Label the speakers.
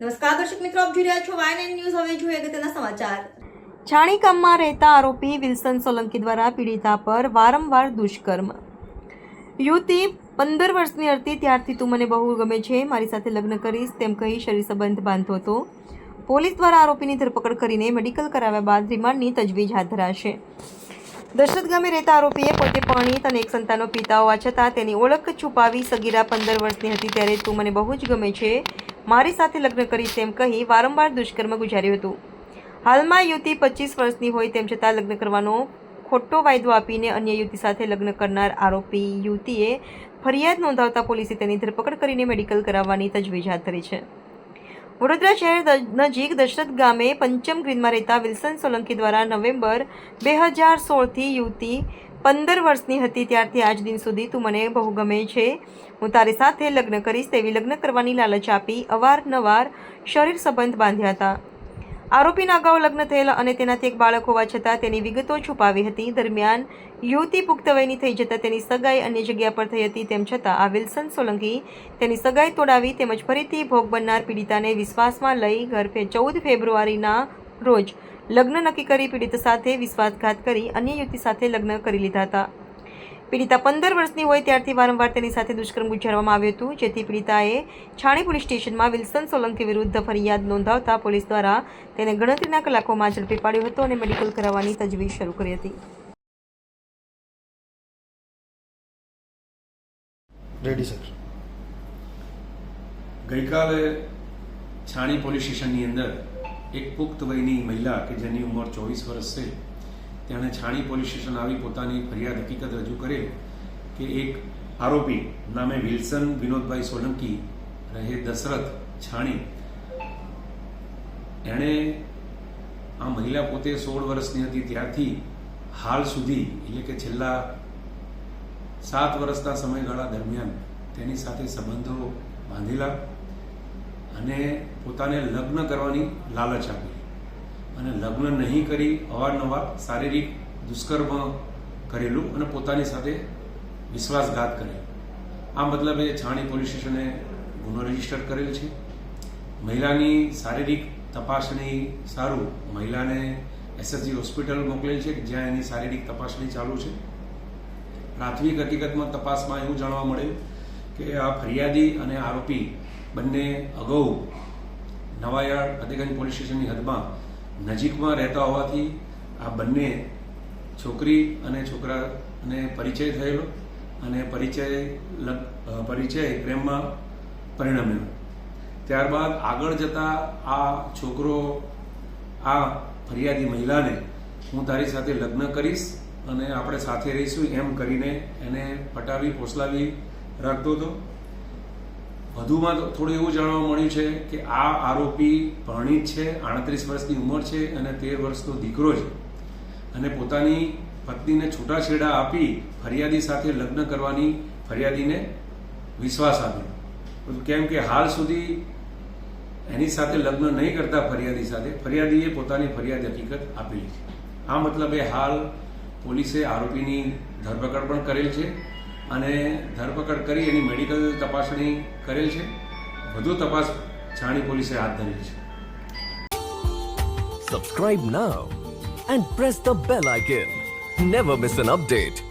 Speaker 1: નમસ્કાર દર્શક મિત્રો, આપ જોઈ રહ્યા છો વાયન ન્યૂઝ હવે જોઈએ અગત્યના સમાચાર.
Speaker 2: છાણી ગામમાં રહેતા આરોપી વિલ્સન સોલંકી દ્વારા પીડિતા પર વારંવાર દુષ્કર્મ. યુવતી પંદર વર્ષની હતી ત્યારથી તું મને બહુ ગમે છે, મારી સાથે લગ્ન કરીશ તેમ કહી શરીર સંબંધ બાંધતો હતો. પોલીસ દ્વારા આરોપીની ધરપકડ કરીને મેડિકલ કરાવ્યા બાદ રિમાન્ડની તજવીજ હાથ ધરાશે. દશરથ ગામે રહેતા આરોપીએ પોતે પરણિત અને એક સંતાનો પિતા હોવા છતાં તેની ઓળખ છુપાવી સગીરા પંદર વર્ષની હતી ત્યારે તું મને બહુ જ ગમે છે મારી સાથે લગ્ન કરી તેમ કહી વારંવાર દુષ્કર્મ ગુજાર્યું હતું. હાલમાં યુવતી પચીસ વર્ષની હોય તેમ છતાં લગ્ન કરવાનો ખોટો વાયદો આપીને અન્ય યુવતી સાથે લગ્ન કરનાર આરોપી યુવતીએ ફરિયાદ નોંધાવતા પોલીસે તેની ધરપકડ કરીને મેડિકલ કરાવવાની તજવીજ હાથ ધરી છે. વડોદરા શહેર નજીક દશરથ ગામે પંચમ ગ્રીનમાં રહેતા વિલ્સન સોલંકી દ્વારા નવેમ્બર બે હજાર સોળથી યુવતી પંદર વર્ષની હતી. ત્યારથી આજ દિન સુધી તું મને બહુ ગમે છે. હું તારી સાથે લગ્ન કરીશ તેવી લગ્ન કરવાની લાલચ આપી અવારનવાર શરીર સંબંધ બાંધ્યા હતા. આરોપીના અગાઉ લગ્ન થયેલા અને તેનાથી એક બાળક હોવા છતાં તેની વિગતો છુપાવી હતી. દરમિયાન યુવતી પુખ્ત વયની થઈ જતાં તેની સગાઈ અન્ય જગ્યા પર થઈ હતી, તેમ છતાં આ વિલ્સન સોલંકી તેની સગાઈ તોડાવી તેમજ ફરીથી ભોગ બનનાર પીડિતાને વિશ્વાસમાં લઈ ફે ચૌદ ફેબ્રુઆરીના રોજ લગ્ન નક્કી કરી પીડિત સાથે વિશ્વાસઘાત કરી અન્ય યુવતી સાથે લગ્ન કરી લીધા હતા. પીડિતા પંદર વર્ષની હોય ત્યારથી વારંવાર તેની સાથે દુષ્કર્મ ગુજારવામાં આવ્યું હતું, જેથી પીડિતાએ છાણી પોલીસ સ્ટેશનમાં વિલ્સન સોલંકી વિરુદ્ધ ફરિયાદ નોંધાવતા પોલીસ દ્વારા તેને ગણતરીના કલાકોમાં ઝડપી પાડ્યો હતો અને મેડિકલ કરાવવાની તજવીજ શરૂ કરી હતી.
Speaker 3: Ready, sir.
Speaker 4: ગઈકાલે છાણી પોલીસ સ્ટેશનની અંદર એક પુખ્ત વયની મહિલા કે જેની ઉંમર ચોવીસ વર્ષ છે તેણે છાણી પોલીસ સ્ટેશન આવી પોતાની ફરિયાદ હકીકત રજૂ કરેલ કે એક આરોપી નામે વિલ્સન વિનોદભાઈ સોલંકી રહે દશરથ છાણી. એણે આ મહિલા પોતે સોળ વર્ષની હતી, ત્યારથી હાલ સુધી, એટલે કે છેલ્લા સાત વર્ષના સમયગાળા દરમિયાન તેની સાથે સંબંધો બાંધેલા અને પોતાને લગ્ન કરવાની લાલચ આપી. અને લગ્ન નહીં કરી અવારનવાર શારીરિક દુષ્કર્મ કરેલું અને પોતાની સાથે વિશ્વાસઘાત કરેલ આ મતલબ એ છાણી પોલીસ સ્ટેશને ગુનો રજિસ્ટર કરેલ છે. મહિલાની શારીરિક તપાસણી સારું મહિલાને એસએસજી હોસ્પિટલ મોકલેલ છે જ્યાં એની શારીરિક તપાસણી ચાલુ છે. પ્રાથમિક હકીકતમાં તપાસમાં એવું જાણવા મળે કે આ ફરિયાદી અને આરોપી બંને અગાઉ નવાયાર્ડ ફતેગંજ પોલીસ સ્ટેશનની હદમાં નજીકમાં રહેતા હોવાથી આ બંને છોકરી અને છોકરાને પરિચય થયેલો અને પરિચય પરિચય પ્રેમમાં પરિણમ્યો. ત્યારબાદ આગળ જતા આ છોકરો, આ ફરિયાદી મહિલાને હું તારી સાથે લગ્ન કરીશ અને આપણે સાથે રહીશું એમ કરીને એને પટાવી, પોસલાવી રાખતો હતો. વધુમાં થોડું એવું જાણવા મળ્યું છે કે આ આરોપી પરણિત છે, આડત્રીસ વર્ષની ઉંમર છે અને તેર વર્ષનો દીકરો છે. અને પોતાની પત્નીને છૂટાછેડા આપી ફરિયાદી સાથે લગ્ન કરવાની ફરિયાદીને વિશ્વાસ આપ્યો. કેમ કે હાલ સુધી એની સાથે લગ્ન નહીં કરતા ફરિયાદી સાથે, ફરિયાદીએ પોતાની ફરિયાદ હકીકત આપેલી છે. આ મતલબે હાલ પોલીસે આરોપીની ધરપકડ પણ કરેલ છે. અને ધરપકડ કરી એની મેડિકલ તપાસણી કરેલ છે વધુ તપાસ છાણી પોલીસે હાથ ધરેલ છે
Speaker 5: Subscribe now and press the bell icon. Never miss an update.